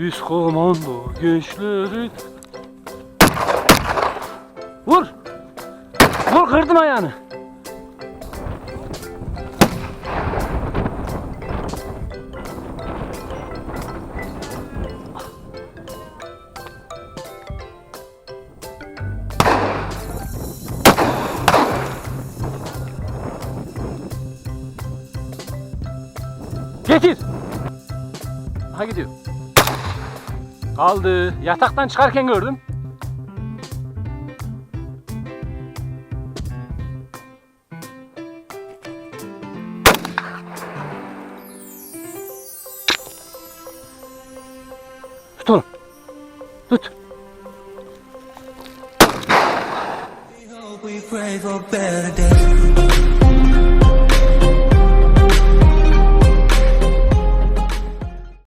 Biz komando gençleri. Vur. Vur kırdım ayağını. Getir. Ha gidiyor. Kaldı. Yataktan çıkarken gördüm. Tut onu. Tut. We pray for better days.